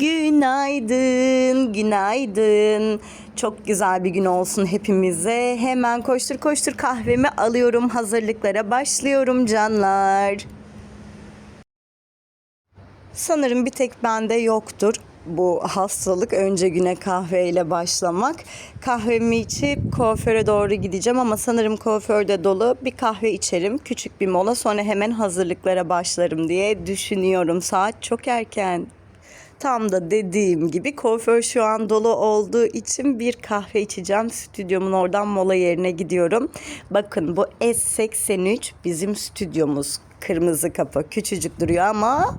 Günaydın, günaydın. Çok güzel bir gün olsun hepimize. Hemen koştur koştur kahvemi alıyorum. Hazırlıklara başlıyorum canlar. Sanırım bir tek bende yoktur bu hastalık önce güne kahveyle başlamak. Kahvemi içip kuaföre doğru gideceğim ama sanırım kuaförde dolu bir kahve içerim. Küçük bir mola sonra hemen hazırlıklara başlarım diye düşünüyorum. Saat çok erken. Tam da dediğim gibi kuaför şu an dolu olduğu için bir kahve içeceğim. Stüdyomun oradan mola yerine gidiyorum. Bakın bu S83 bizim stüdyomuz. Kırmızı kapı küçücük duruyor ama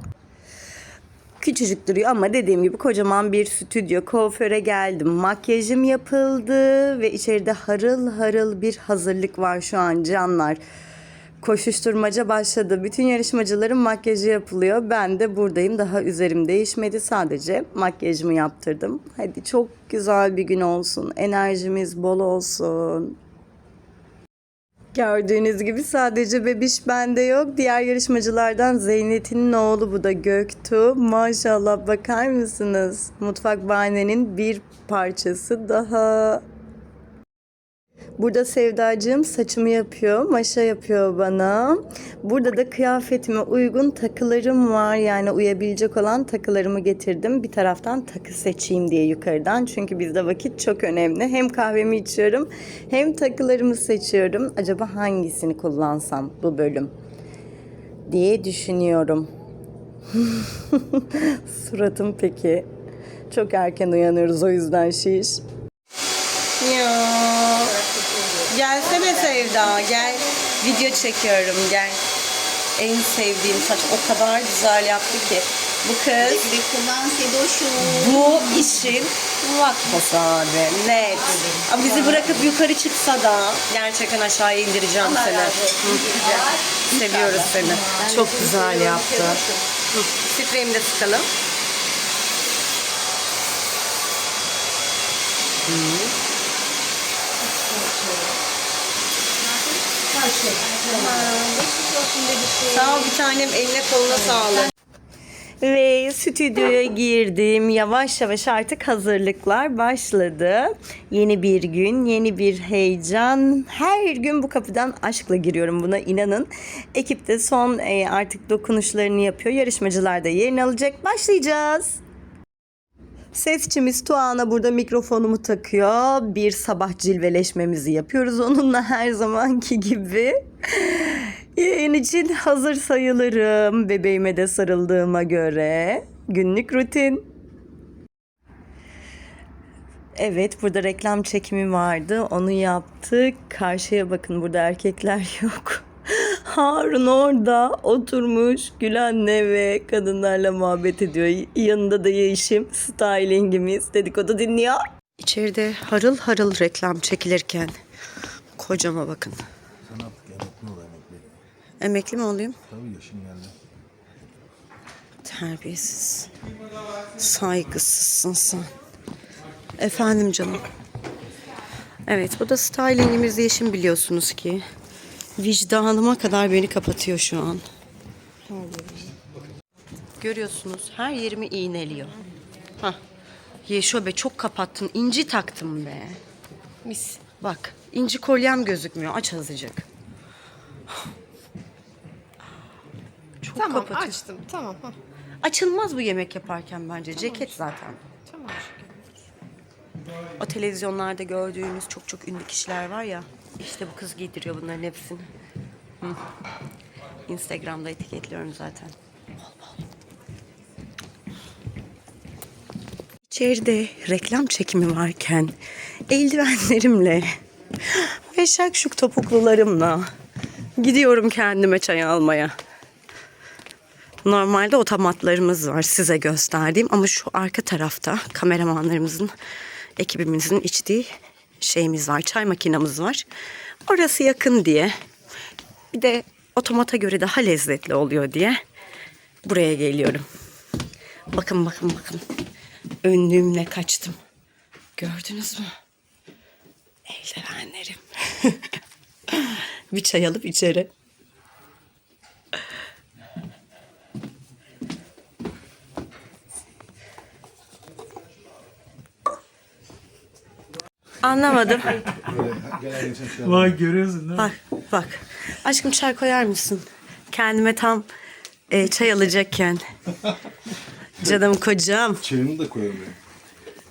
küçücük duruyor ama dediğim gibi kocaman bir stüdyo. Kuaföre geldim. Makyajım yapıldı ve içeride harıl harıl bir hazırlık var şu an canlar. Koşuşturmaca başladı. Bütün yarışmacıların makyajı yapılıyor. Ben de buradayım. Daha üzerim değişmedi. Sadece makyajımı yaptırdım. Hadi çok güzel bir gün olsun. Enerjimiz bol olsun. Gördüğünüz gibi sadece bebiş bende yok. Diğer yarışmacılardan Zeynep'in oğlu bu da Göktuğ. Maşallah bakar mısınız? Mutfak bahanenin bir parçası daha. Burada Sevdacığım saçımı yapıyor, maşa yapıyor bana. Burada da kıyafetime uygun takılarım var. Yani uyabilecek olan takılarımı getirdim. Bir taraftan takı seçeyim diye yukarıdan. Çünkü bizde vakit çok önemli. Hem kahvemi içiyorum hem takılarımı seçiyorum. Acaba hangisini kullansam bu bölüm diye düşünüyorum. Suratım peki. Çok erken uyanıyoruz o yüzden şiş. Ya. Sevda gel. Video çekiyorum gel. En sevdiğim saç o kadar güzel yaptı ki. Bu kız bu işin vakfası abi. Net. Ama bizi bırakıp yukarı çıksa da gerçekten aşağıya indireceğim Allah seni. Hı. Seviyoruz seni. Çok güzel yaptı. Hı. Spreyimi de sıkalım. Sağ ol bir tanem eline koluna sağlık. Ve stüdyoya girdim. Yavaş yavaş artık hazırlıklar başladı. Yeni bir gün, yeni bir heyecan. Her gün bu kapıdan aşkla giriyorum buna inanın. Ekip de son e, artık dokunuşlarını yapıyor. Yarışmacılar da yerini alacak. Başlayacağız. Sesçimiz Tuana burada mikrofonumu takıyor. Bir sabah cilveleşmemizi yapıyoruz onunla her zamanki gibi. Yayın için hazır sayılırım. Bebeğime de sarıldığıma göre. Günlük rutin. Evet burada reklam çekimi vardı. Onu yaptık. Karşıya bakın burada erkekler yok. Harun orada oturmuş Gülen'le ve kadınlarla muhabbet ediyor. Yanında da Yeşim stylingimiz dedikodu dinliyor. İçeride harıl harıl reklam çekilirken kocama bakın. Sen artık emekli ol emekli. Emekli mi olayım? Tabii yaşın geldi. Terbiyesiz. Saygısızsın sen. Efendim canım. Evet bu da stylingimiz Yeşim biliyorsunuz ki. Vicdanıma kadar beni kapatıyor şu an. Görüyorsunuz her yerimi iğneliyor. Hah. Yeşo be çok kapattın. İnci taktım be. Mis. Bak inci kolyem gözükmüyor. Aç azıcık. Çok Tamam kapatıyor. açtım. Tamam. hah. Açılmaz bu yemek yaparken bence. Ceket zaten. Tamam. O televizyonlarda gördüğümüz çok çok ünlü kişiler var ya. İşte bu kız giydiriyor bunların hepsini. Instagram'da etiketliyorum zaten. İçeride reklam çekimi varken eldivenlerimle ve şakşuk topuklularımla gidiyorum kendime çay almaya. Normalde otomatlarımız var size gösterdiğim ama şu arka tarafta kameramanlarımızın ekibimizin içtiği şeyimiz var. Çay makinamız var. Orası yakın diye bir de otomata göre daha lezzetli oluyor diye buraya geliyorum. Bakın bakın bakın. Önlüğümle kaçtım. Gördünüz mü? Eldivenlerim. bir çay alıp içeri. Anlamadım. Vay görüyorsun değil mi? Bak bak. Aşkım çay koyar mısın? Kendime tam e, çay alacakken. Canım kocam. Çayını da koyamıyor.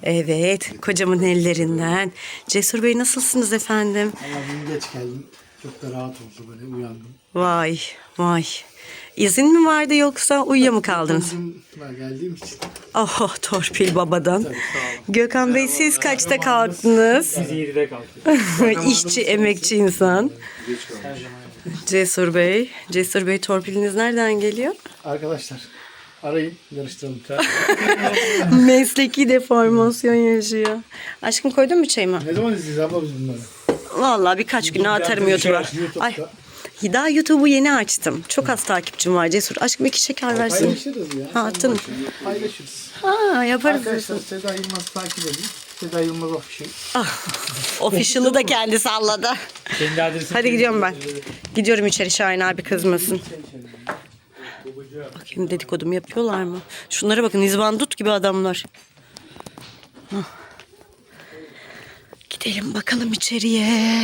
Evet, kocamın ellerinden. Cesur Bey nasılsınız efendim? Bugün geç geldim. Çok da rahat oldu böyle uyandım. Vay, vay. İzin mi vardı yoksa uyuya mı kaldınız? Ben geldiğim için. Oh, torpil babadan. Gökhan Bey siz kaçta kalktınız? Biz 7'de kalktık. İşçi, emekçi insan. Cesur Bey. Cesur Bey torpiliniz nereden geliyor? Arkadaşlar arayın yarıştıralım. Mesleki deformasyon yaşıyor. Aşkım koydun mu çayımı? ne zaman izleyeceğiz abla biz bunları? Vallahi birkaç güne atarım YouTube'a. YouTube'da. Ay, daha YouTube'u yeni açtım. Çok az takipçim var Cesur. Aşkım iki şeker versin. Paylaşırız ya. Ha, attın. Paylaşırız. Ha, yaparız. Arkadaşlar Seda Yılmaz'ı takip edin. Seda Yılmaz Official. Official'ı da kendi salladı. Kendi adresini Hadi gidiyorum ben. Gidiyorum içeri Şahin abi kızmasın. Bakayım dedikodumu yapıyorlar mı? Şunlara bakın izbandut gibi adamlar. Hah. Gidelim bakalım içeriye.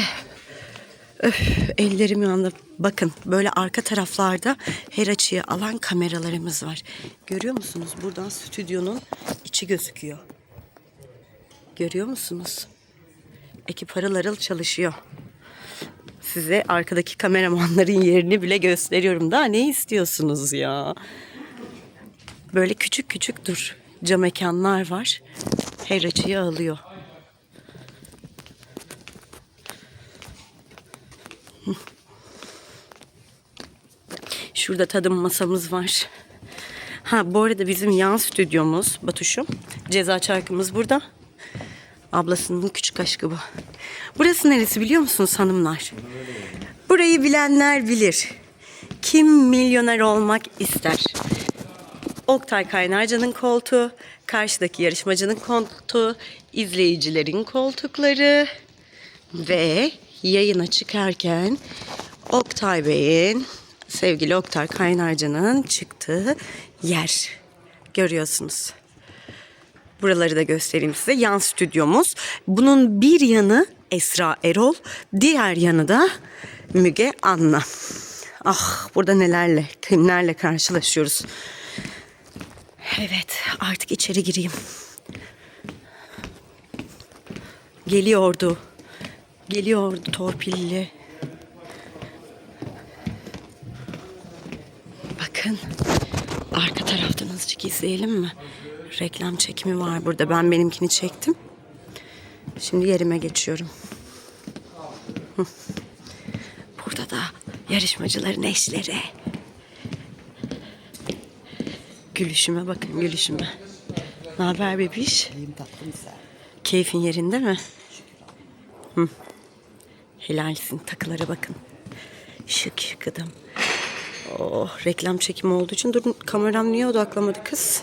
Öf, ellerim yandı. Bakın böyle arka taraflarda her açıyı alan kameralarımız var. Görüyor musunuz? Buradan stüdyonun içi gözüküyor. Görüyor musunuz? Ekip harıl harıl çalışıyor. Size arkadaki kameramanların yerini bile gösteriyorum. Daha ne istiyorsunuz ya? Böyle küçük küçük dur. Cam mekanlar var. Her açıyı alıyor. Şurada tadım masamız var. Ha bu arada bizim yan stüdyomuz Batuş'um. Ceza çarkımız burada. Ablasının küçük aşkı bu. Burası neresi biliyor musunuz hanımlar? Burayı bilenler bilir. Kim milyoner olmak ister? Oktay Kaynarca'nın koltuğu, karşıdaki yarışmacının koltuğu, izleyicilerin koltukları ve yayına çıkarken Oktay Bey'in, sevgili Oktay Kaynarca'nın çıktığı yer. Görüyorsunuz. Buraları da göstereyim size. Yan stüdyomuz. Bunun bir yanı Esra Erol, diğer yanı da Müge Anna. Ah burada nelerle, kimlerle karşılaşıyoruz. Evet artık içeri gireyim. Geliyordu. Geliyordu torpilli. Bakın arka taraftan azıcık izleyelim mi? Reklam çekimi var burada. Ben benimkini çektim. Şimdi yerime geçiyorum. Burada da yarışmacıların eşleri. Gülüşüme bakın gülüşüme. Ne haber bebiş? İyiyim tatlım sen. Keyfin yerinde mi? Hı. Helalsin. Takılara bakın. Şık şık adam. Oh, reklam çekimi olduğu için durun kameram niye odaklamadı kız?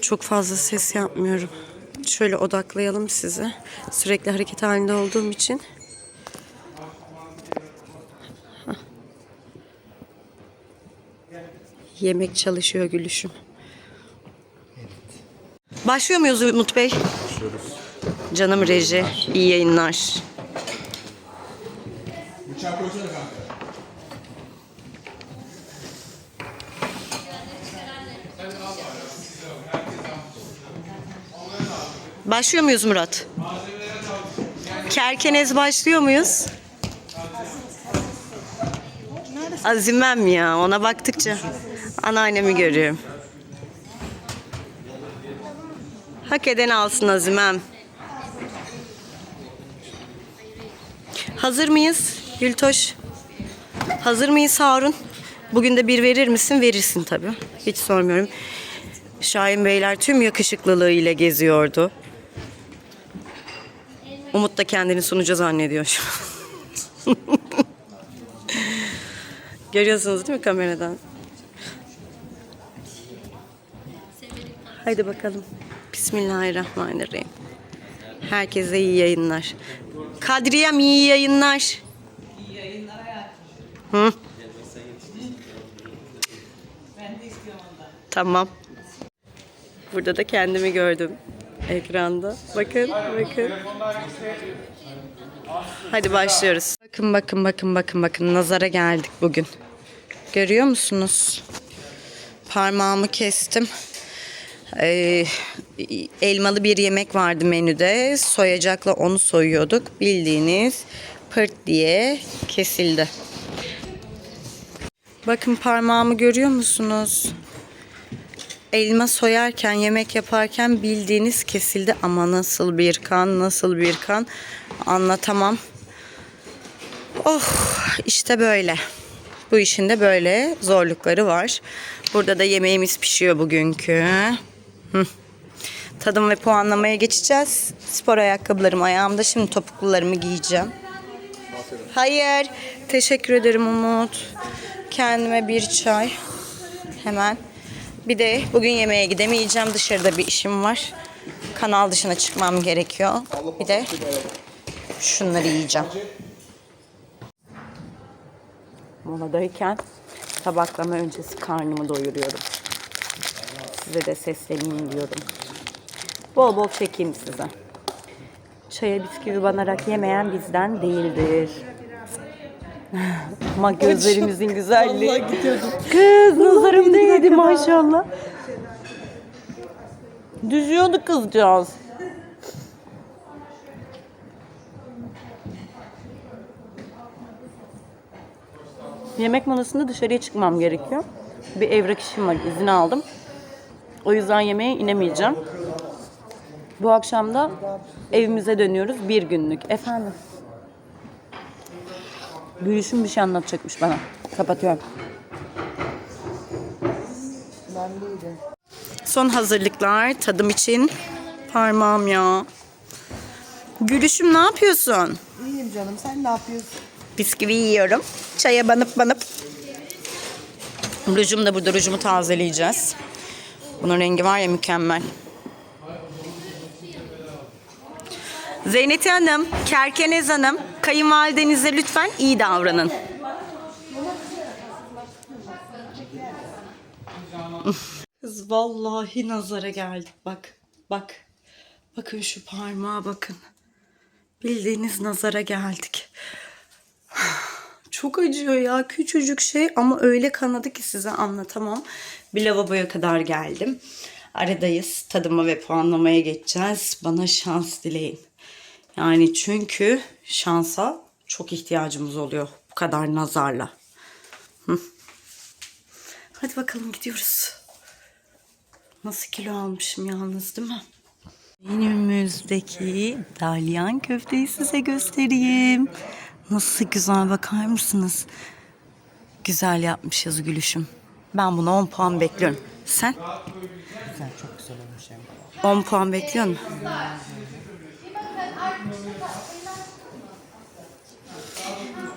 Çok fazla ses yapmıyorum. Şöyle odaklayalım sizi. Sürekli hareket halinde olduğum için. Hah. Yemek çalışıyor gülüşüm. Başlıyor muyuz Umut Bey? Canım reji, iyi yayınlar. Başlıyor muyuz Murat? Kerkenez başlıyor muyuz? Azimem ya ona baktıkça anneannemi görüyorum. Hak eden alsın Azimem. Hazır mıyız Gültoş? Hazır mıyız Harun? Bugün de bir verir misin? Verirsin tabii. Hiç sormuyorum. Şahin Beyler tüm yakışıklılığıyla geziyordu. Umut da kendini sunucu zannediyor şu an. Görüyorsunuz değil mi kameradan? Haydi bakalım. Bismillahirrahmanirrahim. Herkese iyi yayınlar. Kadriyem iyi yayınlar. İyi yayınlar Hı? Tamam. Burada da kendimi gördüm. Ekranda. Bakın, bakın. Hadi başlıyoruz. Bakın, bakın, bakın, bakın, bakın. Nazara geldik bugün. Görüyor musunuz? Parmağımı kestim. Ee, elmalı bir yemek vardı menüde. Soyacakla onu soyuyorduk. Bildiğiniz pırt diye kesildi. Bakın parmağımı görüyor musunuz? Elma soyarken, yemek yaparken bildiğiniz kesildi ama nasıl bir kan, nasıl bir kan anlatamam. Oh, işte böyle. Bu işin de böyle zorlukları var. Burada da yemeğimiz pişiyor bugünkü. Tadım ve puanlamaya geçeceğiz. Spor ayakkabılarım ayağımda. Şimdi topuklularımı giyeceğim. Hayır. Teşekkür ederim Umut. Kendime bir çay. Hemen. Bir de bugün yemeğe gidemeyeceğim. Dışarıda bir işim var. Kanal dışına çıkmam gerekiyor. Bir de şunları yiyeceğim. Moladayken tabaklama öncesi karnımı doyuruyorum. Size de sesleneyim diyorum. Bol bol çekeyim size. Çaya bisküvi banarak yemeyen bizden değildir. Ama gözlerimizin güzelliği. Kız nazarım değdi maşallah. Düşüyordu kızcağız. Yemek molasında dışarıya çıkmam gerekiyor. Bir evrak işim var, izin aldım. O yüzden yemeğe inemeyeceğim. Bu akşam da evimize dönüyoruz bir günlük. Efendim? Gülüşüm bir şey anlatacakmış bana. Kapatıyorum. Son hazırlıklar tadım için. Parmağım ya. Gülüşüm ne yapıyorsun? İyiyim canım sen ne yapıyorsun? Bisküvi yiyorum. Çaya banıp banıp. Rujum da burada. Rujumu tazeleyeceğiz. Bunun rengi var ya mükemmel. Zeynep Hanım, Kerkenez Hanım, kayınvalidenize lütfen iyi davranın. Kız vallahi nazara geldik bak. Bak. Bakın şu parmağa bakın. Bildiğiniz nazara geldik. Çok acıyor ya küçücük şey ama öyle kanadı ki size anlatamam. Bir lavaboya kadar geldim. Aradayız. Tadıma ve puanlamaya geçeceğiz. Bana şans dileyin. Yani çünkü şansa çok ihtiyacımız oluyor bu kadar nazarla. Hı. Hadi bakalım gidiyoruz. Nasıl kilo almışım yalnız değil mi? Menümüzdeki dalyan köfteyi size göstereyim. Nasıl güzel bakar mısınız? Güzel yapmışız gülüşüm. Ben buna 10 puan bekliyorum. Sen? Güzel çok güzel olmuş hem. 10 puan bekliyor musun?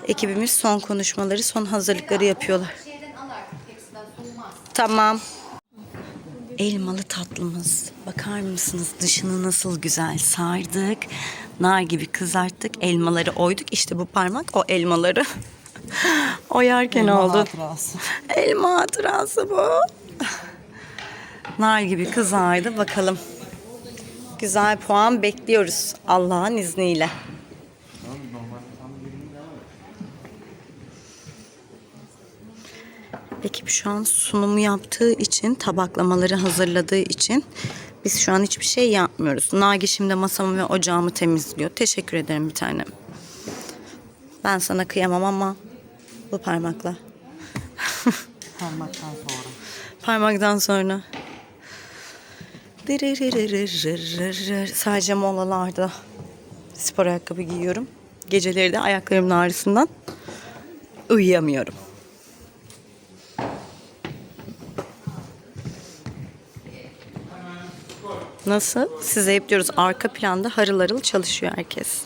Ekibimiz son konuşmaları, son hazırlıkları yapıyorlar. Tamam. Elmalı tatlımız. Bakar mısınız dışını nasıl güzel sardık. Nar gibi kızarttık. Elmaları oyduk. İşte bu parmak o elmaları oyarken oldu. Hatırası. Elma hatırası bu. Nar gibi kızardı. Bakalım. Güzel puan bekliyoruz Allah'ın izniyle. Ekip şu an sunumu yaptığı için, tabaklamaları hazırladığı için biz şu an hiçbir şey yapmıyoruz. Nagi şimdi masamı ve ocağımı temizliyor. Teşekkür ederim bir tanem. Ben sana kıyamam ama bu parmakla. Parmaktan sonra. Parmaktan sonra. Sadece molalarda spor ayakkabı giyiyorum. Geceleri de ayaklarımın ağrısından uyuyamıyorum. Nasıl? Size hep diyoruz arka planda harıl harıl çalışıyor herkes.